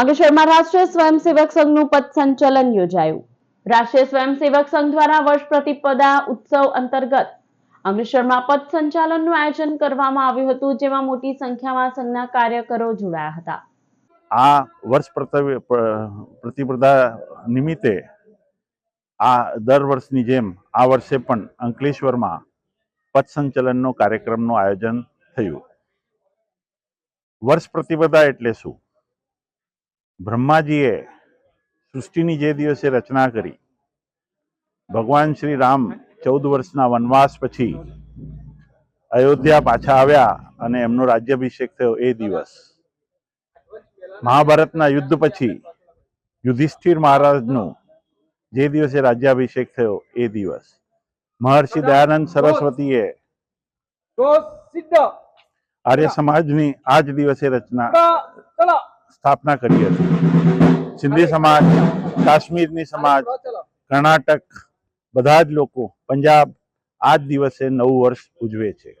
અંકલેશ્વરમાં રાષ્ટ્રીય સ્વયંસેવક સંઘનું પથ સંચલન યોજાયું. રાષ્ટ્રીય સ્વયંસેવક સંઘ દ્વારા વર્ષ પ્રતિપદા ઉત્સવ અંતર્ગત અંકલેશ્વરમાં પથ સંચાલનનું આયોજન કરવામાં આવ્યું હતું, જેમાં મોટી સંખ્યામાં સંઘના કાર્યકરો જોડાયા હતા. આ વર્ષ પ્રતિપદા નિમિત્તે આ દર વર્ષની જેમ આ વર્ષે પણ અંકલેશ્વરમાં પથ સંચલનનો કાર્યક્રમનું આયોજન થયું. વર્ષ પ્રતિપદા એટલે શું? બ્રહ્માજીએ સૃષ્ટિની જે દિવસે રચના કરી ભગવાન શ્રી રામ ચૌદ વર્ષના વનવાસ પછી અયોધ્યા પાછા આવ્યા અને એમનો રાજ્યાભિષેક થયો એ દિવસ. મહાભારતના યુદ્ધ પછી યુધિષ્ઠિર મહારાજનું જે દિવસે રાજ્યાભિષેક થયો એ દિવસ. મહર્ષિ દયાનંદ સરસ્વતીએ આર્ય સમાજની આ જ દિવસે રચના સ્થાપના કરી હતી. સિંધી સમાજ, કાશ્મીરની સમાજ, કર્ણાટક, બધા જ લોકો પંજાબ આ જ દિવસે નવું વર્ષ ઉજવે છે.